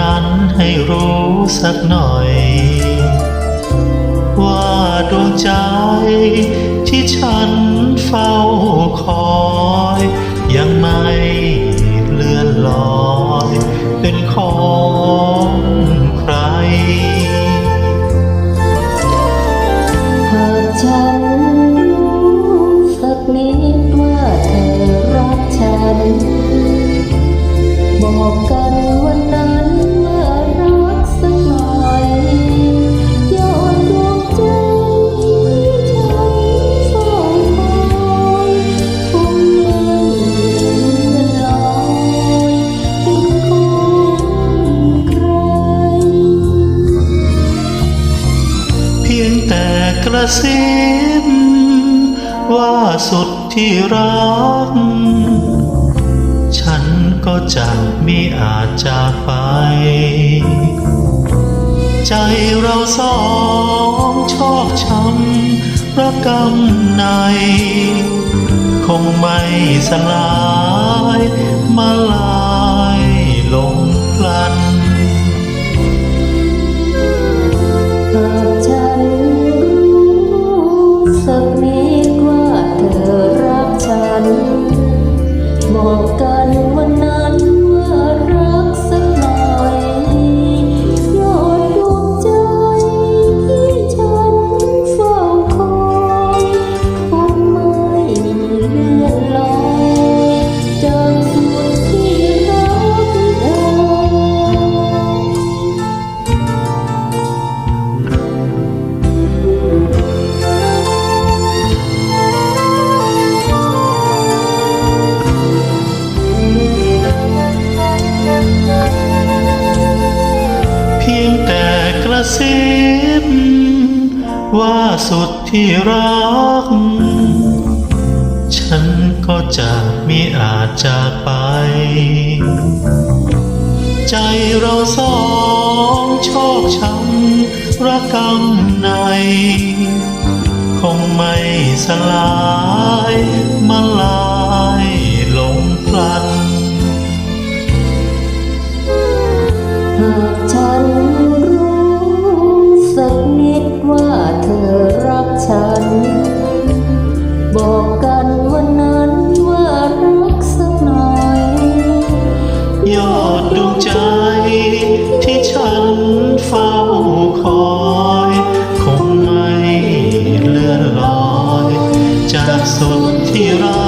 นั้นให้รู้สักหน่อย ว่าดวงใจที่ฉันเฝ้าคอย ยังไม่เลื่อนลอย เป็นของใครหากฉัน แต่กระซิบว่าสุดที่รัก ฉันก็จะมิอาจจากไป ใจเราสองชอกช้ำระกำใน คงไม่สลายมาลา สัก ระซิบว่าสุดที่รัก ฉันก็จะมิอาจจากไป ใจเราสองชอกช้ำระกำใน คงไม่สลายมาลายลงพลันหากฉัน บอกกันวันนั้นว่ารักสักหน่อย ยอดดวงใจที่ฉันเฝ้าคอยคงไม่เลื่อนลอย จากสุดที่รัก